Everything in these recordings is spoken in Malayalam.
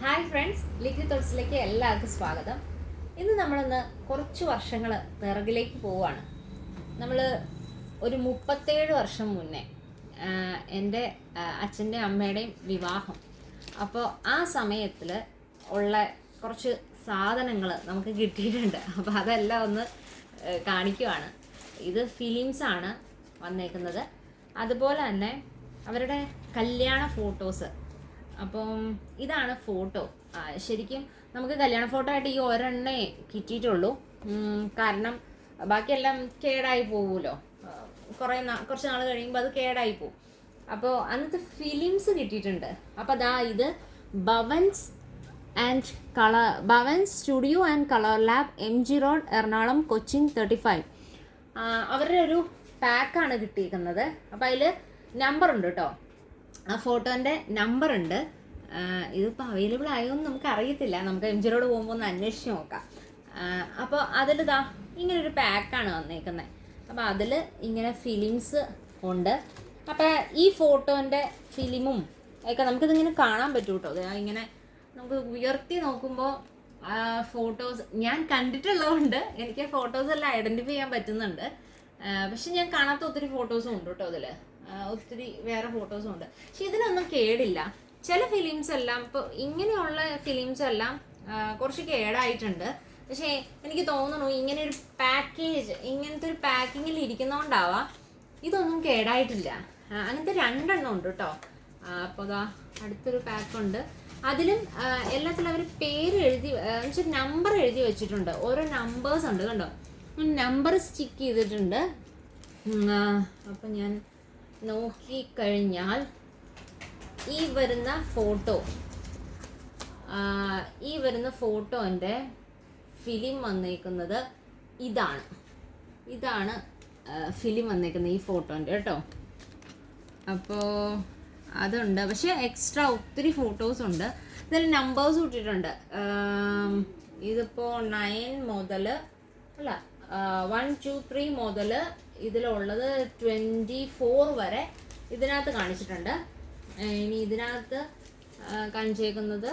ഹായ് ഫ്രണ്ട്സ് ലിഖിത് തോട്ട്സിലേക്ക് എല്ലാവർക്കും സ്വാഗതം. ഇന്ന് നമ്മളൊന്ന് കുറച്ച് വർഷങ്ങൾ പിറകിലേക്ക് പോവാണ് നമ്മൾ ഒരു മുപ്പത്തേഴ് വർഷം മുന്നേ എന്റെ അച്ഛന്റെ അമ്മയുടെയും വിവാഹം. അപ്പോൾ ആ സമയത്തിൽ ഉള്ള കുറച്ച് സാധനങ്ങൾ നമുക്ക് കിട്ടിയിട്ടുണ്ട്. അപ്പോൾ അതെല്ലാം ഒന്ന് കാണിക്കുവാണ്. ഇത് ഫിലിംസാണ് വന്നേക്കുന്നത്. അതുപോലെ തന്നെ അവരുടെ കല്യാണ ഫോട്ടോസ്. അപ്പം ഇതാണ് ഫോട്ടോ. ശരിക്കും നമുക്ക് കല്യാണ ഫോട്ടോ ആയിട്ട് ഈ ഒരെണ്ണേ കിട്ടിയിട്ടുള്ളൂ. കാരണം ബാക്കിയെല്ലാം കേടായി പോകുമല്ലോ കുറേ കുറച്ച് നാൾ കഴിയുമ്പോൾ അത് കേടായി പോകും അപ്പോൾ അന്നത്തെ ഫിലിംസ് കിട്ടിയിട്ടുണ്ട്. അപ്പോൾ അതാ ഇത് Bhavans and colour Bhavans studio and colour lab M G road Ernakulam Cochin thirty five. അവരുടെ ഒരു പാക്കാണ് കിട്ടിയിരിക്കുന്നത്. അപ്പോൾ അതിൽ നമ്പർ ഉണ്ട് കേട്ടോ. ആ ഫോട്ടോന്റെ നമ്പർ ഉണ്ട് ഇതിപ്പോൾ അവൈലബിൾ ആയോന്ന് നമുക്ക് അറിയത്തില്ല. നമുക്ക് എം ജിറോട് പോകുമ്പോൾ ഒന്ന് അന്വേഷിച്ച് നോക്കാം. അപ്പോൾ അതിലിതാ ഇങ്ങനൊരു പാക്കാണ് വന്നേക്കുന്നത് അപ്പോൾ അതിൽ ഇങ്ങനെ ഫിലിംസ് ഉണ്ട്. അപ്പോൾ ഈ ഫോട്ടോന്റെ ഫിലിമും ഒക്കെ നമുക്കിതിങ്ങനെ കാണാൻ പറ്റും കേട്ടോ ഇങ്ങനെ നമുക്ക് ഉയർത്തി നോക്കുമ്പോൾ ഫോട്ടോസ് ഞാൻ കണ്ടിട്ടുള്ളതുകൊണ്ട് എനിക്ക് ഫോട്ടോസ് എല്ലാം ഐഡന്റിഫൈ ചെയ്യാൻ പറ്റുന്നുണ്ട്. പക്ഷെ ഞാൻ കാണാത്ത ഒത്തിരി ഫോട്ടോസും ഉണ്ട് കേട്ടോ അതിൽ ഒത്തിരി വേറെ ഫോട്ടോസും ഉണ്ട്. പക്ഷെ ഇതിനൊന്നും കേടില്ല. ചില ഫിലിംസ് എല്ലാം ഇപ്പോൾ ഇങ്ങനെയുള്ള ഫിലിംസ് എല്ലാം കുറച്ച് കേടായിട്ടുണ്ട്. പക്ഷേ എനിക്ക് തോന്നുന്നു ഇങ്ങനെ ഒരു പാക്കേജ് ഇങ്ങനത്തെ ഒരു പാക്കിങ്ങിൽ ഇരിക്കുന്നതുകൊണ്ടാവാം ഇതൊന്നും കേടായിട്ടില്ല. അങ്ങനത്തെ രണ്ടെണ്ണം ഉണ്ട് കേട്ടോ അപ്പോൾ അതാ അടുത്തൊരു പാക്കുണ്ട് അതിലും എല്ലാത്തിലും അവർ പേര് എഴുതി എന്നുവെച്ചാൽ നമ്പർ എഴുതി വെച്ചിട്ടുണ്ട്. ഓരോ നമ്പേഴ്സ് ഉണ്ട് കണ്ടോ? നമ്പർ സ്റ്റിക്ക് ചെയ്തിട്ടുണ്ട്. അപ്പം ഞാൻ നോക്കിക്കഴിഞ്ഞാൽ ഈ വരുന്ന ഫോട്ടോ ഈ വരുന്ന ഫോട്ടോന്റെ ഫിലിം വന്നേക്കുന്നത് ഇതാണ്. ഇതാണ് ഫിലിം വന്നേക്കുന്നത് ഈ ഫോട്ടോന്റെ കേട്ടോ. അപ്പോൾ അതുണ്ട്. പക്ഷേ എക്സ്ട്രാ ഒത്തിരി ഫോട്ടോസ് ഉണ്ട്. ഇതിൽ നമ്പേഴ്സ് ഇട്ടിട്ടുണ്ട് ആം, ഇതിപ്പോൾ നയൻ മുതൽ അല്ല വൺ ടു ത്രീ മുതൽ ഇതിലുള്ളത് ട്വന്റി ഫോർ വരെ ഇതിനകത്ത് കാണിച്ചിട്ടുണ്ട്. ഇനി ഇതിനകത്ത് കാണിച്ചേക്കുന്നത്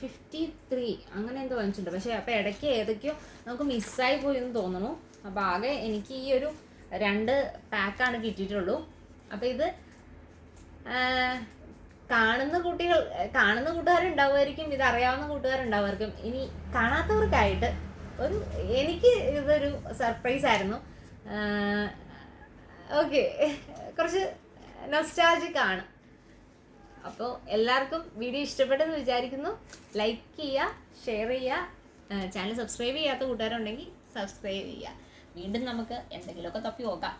ഫിഫ്റ്റി ത്രീ അങ്ങനെ എന്തോ വാങ്ങിച്ചിട്ടുണ്ട് പക്ഷേ അപ്പോൾ ഇടയ്ക്ക് ഏതൊക്കെയോ നമുക്ക് മിസ്സായി പോയി എന്ന് തോന്നുന്നു. അപ്പോൾ ആകെ എനിക്ക് ഈ ഒരു രണ്ട് പാക്കാണ് കിട്ടിയിട്ടുള്ളൂ. അപ്പോൾ ഇത് കാണുന്ന കുട്ടികൾ കാണുന്ന കൂട്ടുകാരുണ്ടാവുമായിരിക്കും ഇത് അറിയാവുന്ന കൂട്ടുകാരുണ്ടാവുമായിരിക്കും. ഇനി കാണാത്തവർക്കായിട്ട് ഒരു എനിക്ക് ഇതൊരു സർപ്രൈസ് ആയിരുന്നു. ഓക്കെ കുറച്ച് നൊസ്റ്റാജിക് ആണ്. അപ്പോൾ എല്ലാവർക്കും വീഡിയോ ഇഷ്ടപ്പെട്ടെന്ന് വിചാരിക്കുന്നു. ലൈക്ക് ചെയ്യുക ഷെയർ ചെയ്യുക ചാനൽ സബ്സ്ക്രൈബ് ചെയ്യാത്ത കൂട്ടുകാരുണ്ടെങ്കിൽ സബ്സ്ക്രൈബ് ചെയ്യുക. വീണ്ടും നമുക്ക് എന്തെങ്കിലുമൊക്കെ തപ്പി നോക്കാം.